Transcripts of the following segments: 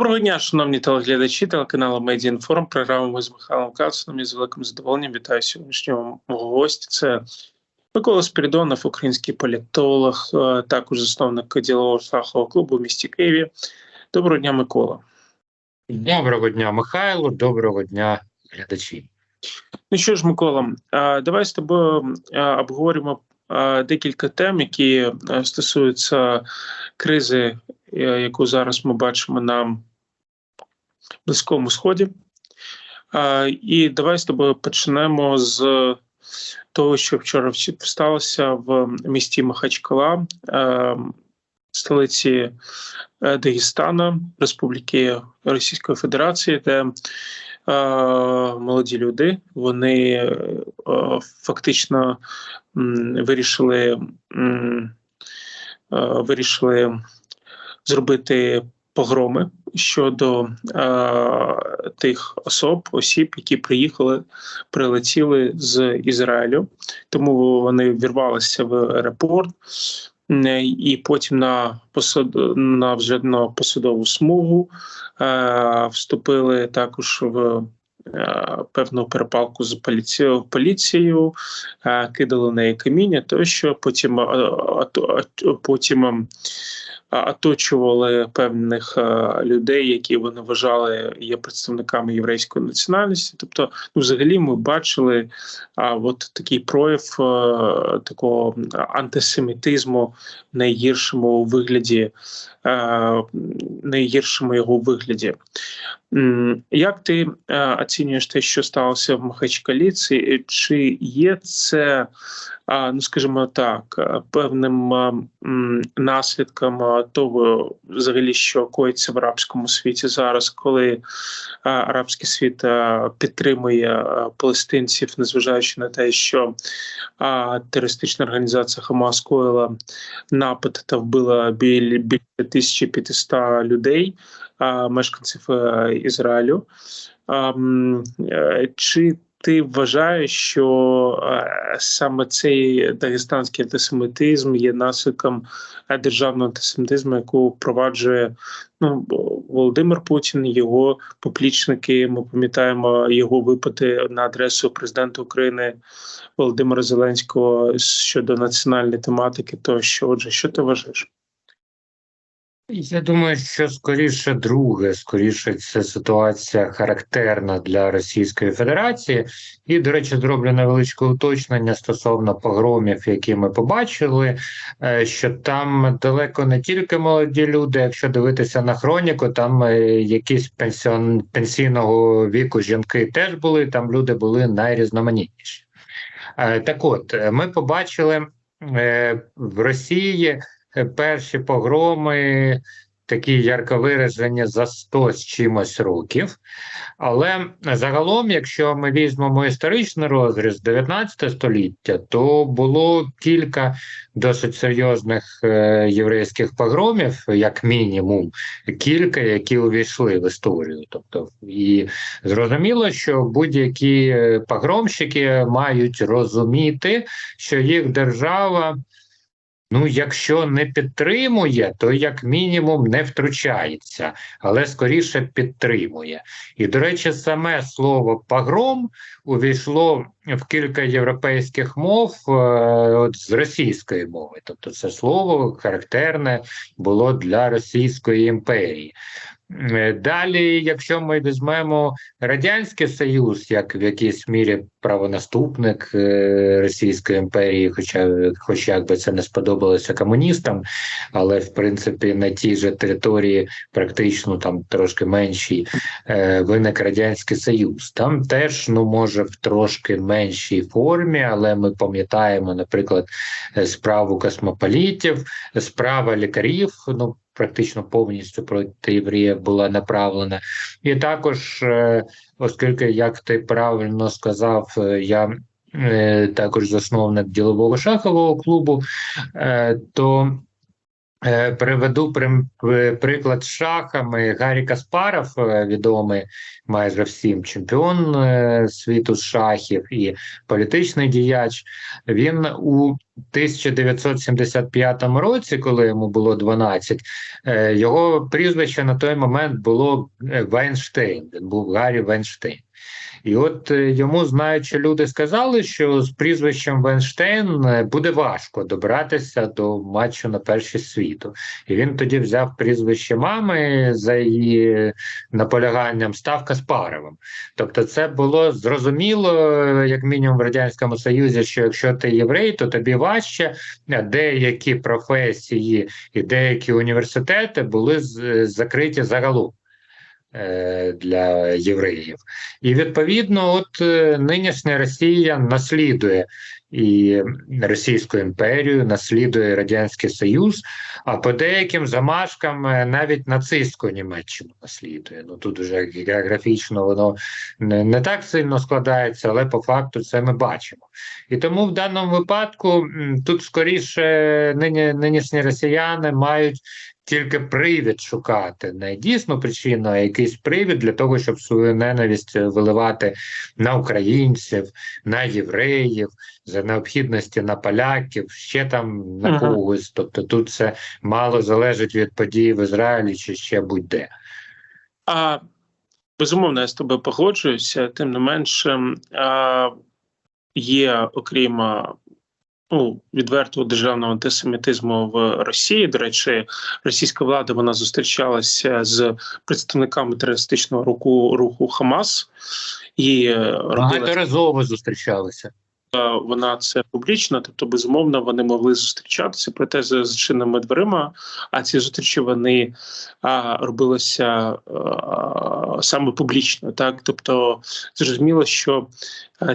Доброго дня, шановні телеглядачі телеканалу Медіаінформ. Програму ми з Михайлом Кацаном і з великим задоволенням вітаю сьогоднішнього гостя. Це Микола Спірідонов, український політолог, е, також засновник ділового фахового клубу в місті Києві. Доброго дня, Микола. Доброго дня, Михайло. Доброго дня, глядачі. Ну що ж, Микола, е, давай з тобою е, обговоримо декілька тем, які стосуються кризи, яку зараз ми бачимо на Близькому Сході. І давай з тобою почнемо з того, що вчора сталося в місті Махачкала, столиці е, Дагестана, Республіки Російської Федерації, де молоді люди вони фактично вирішили вирішили зробити погроми щодо е, тих особ, осіб, які приїхали, прилетіли з Ізраїлю, тому вони вірвалися в аеропорт. І потім на посад... на вже на посадову смугу е, вступили також в е, певну перепалку з поліцією, поліцією е, кидали неї каміння, тощо потім, е, потім оточували певних людей, які вони вважали є представниками єврейської національності. Тобто, ну, взагалі, ми бачили а, от такий прояв а, такого антисемітизму в найгіршому вигляді, а, найгіршому його вигляді. Як ти оцінюєш те, що сталося в Махачкалі? Чи є це ну скажімо так, е, певним е, наслідком е, того, взагалі, що коїться в арабському світі зараз, коли арабський світ підтримує палестинців, незважаючи на те, що терористична організація Хамас скоїла напад та вбила біля 1500 людей, мешканців Ізраїлю. Чи ти вважаєш, що е, саме цей дагестанський антисемітизм є наслідком е, державного антисемітизму, яку впроваджує ну Володимир Путін, його поплічники. Ми пам'ятаємо його випити на адресу президента України Володимира Зеленського щодо національної тематики. То що отже, що ти вважаєш? Я думаю, що скоріше друге, скоріше це ситуація характерна для Російської Федерації. І, до речі, зроблю невеличке уточнення стосовно погромів, які ми побачили, е, що там далеко не тільки молоді люди, якщо дивитися на хроніку, там е, якісь пенсіон, пенсійного віку жінки теж були, там люди були найрізноманітніші. Е, так от, ми побачили в Росії. Перші погроми, такі ярко виражені за 100 з чимось років. Але загалом, якщо ми візьмемо історичний розріз 19 століття, то було кілька досить серйозних е, єврейських погромів, як мінімум, кілька, які увійшли в історію. Тобто, і зрозуміло, що будь-які е, погромщики мають розуміти, що їх держава. Ну, якщо не підтримує, то як мінімум не втручається, але скоріше підтримує. І, до речі, саме слово погром увійшло в кілька європейських мов е, от з російської мови. Тобто, це слово характерне було для Російської імперії. Е, далі, якщо ми візьмемо Радянський Союз, як в якійсь мірі правонаступник е, Російської імперії, хоча хоч як би це не сподобалося комуністам, але в принципі на тій же території, практично там трошки меншій, е, виник Радянський Союз. Там теж ну може в трошки меншій формі, але ми пам'ятаємо, наприклад, справу космополітів, справа лікарів. ну практично повністю проти євреїв була направлена. І також, е, оскільки, як ти правильно сказав, е, я е, також засновник ділового шахового клубу, то Приведу прим- приклад з шахами. Гаррі Каспаров, е, відомий майже всім чемпіон е, світу з шахів і політичний діяч. Він у 1975 році, коли йому було 12, е, його прізвище на той момент було е, Вайнштейн. Він був Гаррі Вайнштейн. І от е, йому знаючи люди сказали, що з прізвищем Вайнштейн е, буде важко добратися до матчу на перший світу. І він тоді взяв прізвище мами за її наполяганням, став Каспаровим. Тобто, це було зрозуміло, як мінімум в радянському союзі, що якщо ти єврей, то тобі важче. Деякі професії і деякі університети були закриті загалом. Е, Для євреїв, і відповідно, от е, нинішня Росія наслідує і Російську імперію, наслідує Радянський Союз, а по деяким замашкам е, навіть нацистську Німеччину наслідує. Ну тут вже географічно воно не, так сильно складається, але по факту це ми бачимо. І тому в даному випадку тут скоріше нині, нинішні росіяни мають тільки привід шукати, не дійсну причину, а якийсь привід для того, щоб свою ненависть виливати на українців, на євреїв, за необхідності на поляків, ще там на Ага. когось. Тобто тут це мало залежить від подій в Ізраїлі чи ще будь-де. А безумовно, я з тобою погоджуюся. Тим не менше, а, є окрім ну, відвертого державного антисемітизму в Росії. До речі, російська влада вона зустрічалася з представниками терористичного руху руху Хамас і е, Багаторазово зустрічалися. Е, вона це публічна, тобто безумовно вони могли зустрічатися, проте за зачиненими дверима. А ці зустрічі вони а, робилися а, саме публічно. Так, тобто зрозуміло, що е,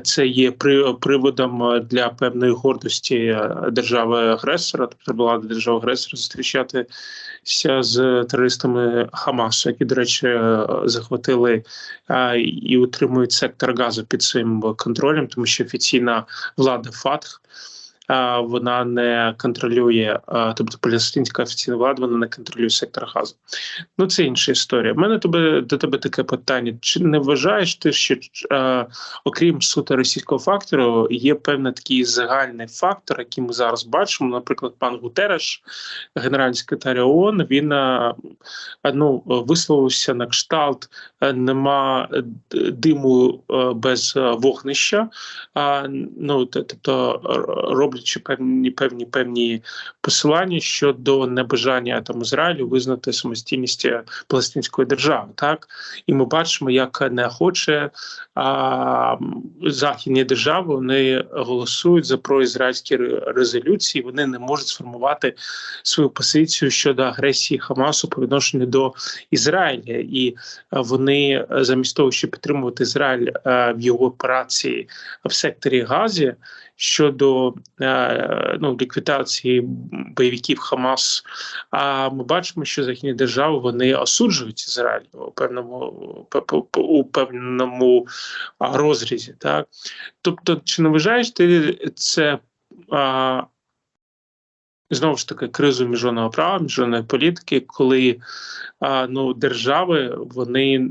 це є при, приводом е, для певної гордості е, держави агресора, тобто влади держави агресора зустрічатися з терористами Хамасу, які, до речі, е, захватили і утримують сектор газу під своїм контролем, тому що офіційна влада ФАТХ. Вона не контролює, тобто палестинська офіційна влада, вона не контролює сектор газу. Ну це інша історія. У мене тебе до тебе таке питання: чи не вважаєш ти, що окрім суто російського фактору, є певний такий загальний фактор, який ми зараз бачимо? Наприклад, пан Гутереш, генеральний секретар ООН, він ну висловився на кшталт нема диму без вогнища. Ну, тобто р- роблячи певні певні певні посилання щодо небажання там Ізраїлю визнати самостійність е, палестинської держави. Так і ми бачимо, як неохоче а, західні держави вони голосують за проізраїльські ре- резолюції. Вони не можуть сформувати свою позицію щодо агресії Хамасу по відношенню до Ізраїля, і е, вони е, замість того, щоб підтримувати Ізраїль е, в його операції в секторі Газі щодо е, ну, ліквідації бойовиків Хамас. А ми бачимо, що західні держави вони осуджують Ізраїль у певному у певному розрізі. Так тобто, чи не вважаєш ти це? А, Знову ж таки, кризу міжнародного права, міжнародної політики, коли а, ну, держави вони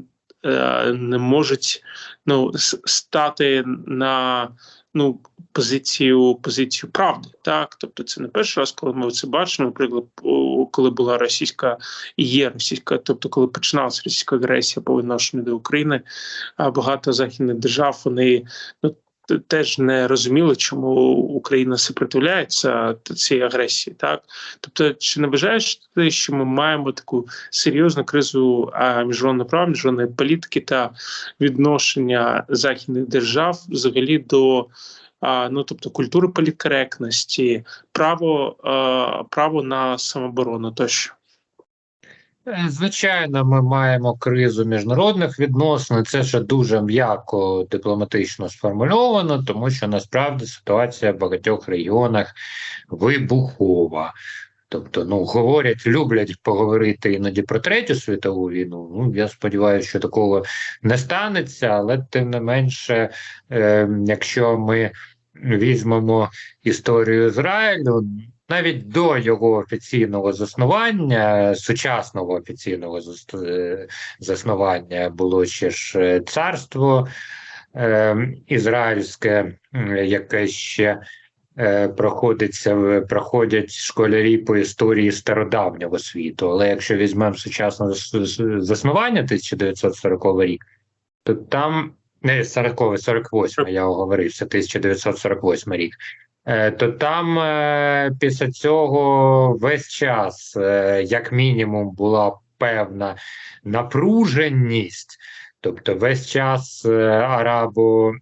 не можуть ну, стати на ну, позицію позицію правди. Так, тобто це не перший раз, коли ми це бачимо. Наприклад, коли була російська і є російська, тобто коли починалася російська агресія по відношенню до України, а багато західних держав вони ну. Теж не розуміли, чому Україна сопротивляється цій агресії, так тобто, чи не вважаєш ти, що ми маємо таку серйозну кризу міжнародного права, міжнародної політики та відношення західних держав взагалі до ну тобто культури політкоректності, право, право на самооборону тощо. Е, Звичайно, ми маємо кризу міжнародних відносин. Це ще дуже м'яко дипломатично сформульовано, тому що насправді ситуація в багатьох регіонах вибухова. Тобто, ну говорять, люблять поговорити іноді про третю світову війну. Ну я сподіваюся, що такого не станеться, але тим не менше, е, якщо ми візьмемо історію Ізраїлю, навіть до його офіційного заснування, сучасного офіційного е, заснування було ще ж е, царство е, ізраїльське, яке ще е, проходиться, проходять школярі по історії стародавнього світу. Але якщо візьмемо сучасне заснування 1940 рік, то там не 40 48 я оговорився, 1948 рік. Е, То там е, після цього весь час, е, як мінімум, була певна напруженість, тобто весь час арабо.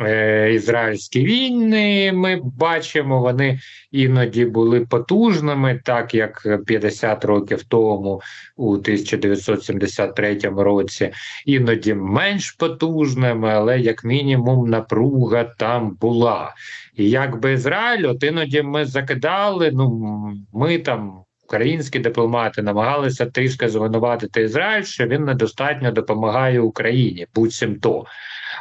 Е, Ізраїльські війни ми бачимо, вони іноді були потужними, так як 50 років тому, у 1973 році, іноді менш потужними, але як мінімум напруга там була. І якби Ізраїль, от іноді ми закидали, ну ми там. Українські дипломати намагалися трішки звинуватити Ізраїль, що він недостатньо допомагає Україні, буцім то.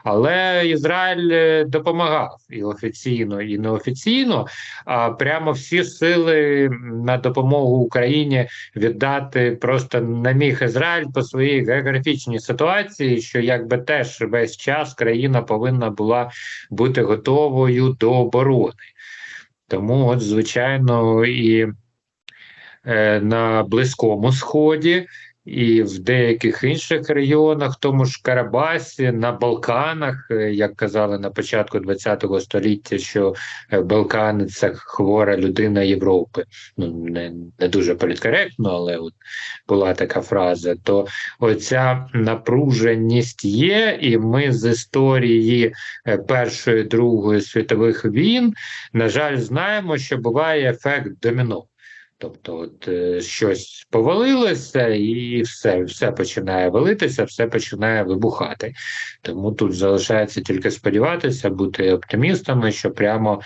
Але Ізраїль е, допомагав і офіційно, і неофіційно. А прямо всі сили на допомогу Україні віддати просто не міг Ізраїль по своїй географічній ситуації, що якби теж весь час країна повинна була бути готовою до оборони. Тому, от, звичайно, і е, на Близькому Сході, і в деяких інших регіонах, тому ж Карабасі, на Балканах, е, як казали на початку ХХ століття, що е, Балкани це хвора людина Європи. Ну не, не дуже політкоректно, але от була така фраза. То оця напруженість є, і ми з історії е, Першої Другої світових війн, на жаль, знаємо, що буває ефект доміно. Тобто, от е, щось повалилося, і все, все починає валитися, все починає вибухати. Тому тут залишається тільки сподіватися, бути оптимістами, що прямо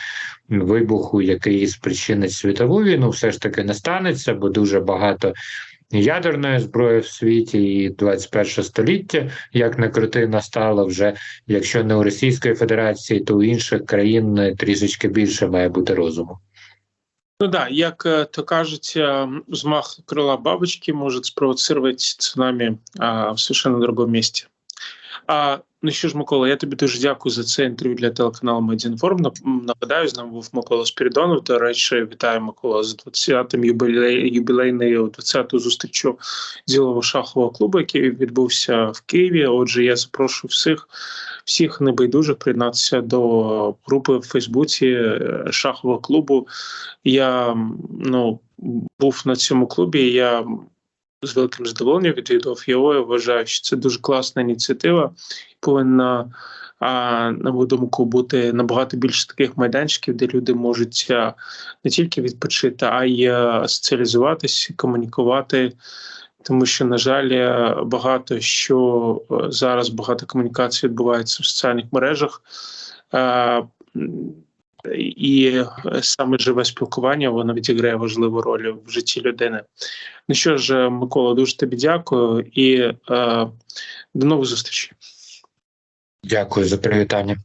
вибуху, який спричинить світову війну, все ж таки не станеться, бо дуже багато ядерної зброї в світі, і 21 століття, як не крути, настало вже, якщо не у Російської Федерації, то у інших країн е, трішечки більше має бути розуму. Ну да, як е, то кажуть, е, взмах крила бабочки может спровоцировать цунамі а, в совершенно другому місці. А, ну що ж, Микола, я тобі дуже дякую за це інтерв'ю для телеканалу Медіінформ. Нап- Нагадаю, з нами був Микола Спірідонов. До речі, вітаю Микола з 20-м юбілей, юбілейною 20-ту зустрічю ділового шахового клубу, який відбувся в Києві. Отже, я запрошую всіх, всіх небайдужих приєднатися до групи в Фейсбуці е, шахового клубу. Я ну, був на цьому клубі. Я з великим задоволенням відвідував його. Я вважаю, що це дуже класна ініціатива. Повинна, а, на мою думку, бути набагато більше таких майданчиків, де люди можуть не тільки відпочити, а й а, соціалізуватись, комунікувати. Тому що, на жаль, е, багато що е, зараз багато комунікацій відбувається в соціальних мережах. І е, саме живе спілкування воно відіграє важливу роль в житті людини. Ну що ж, е, Микола, дуже тобі дякую і е, до нових зустрічей. Дякую за привітання.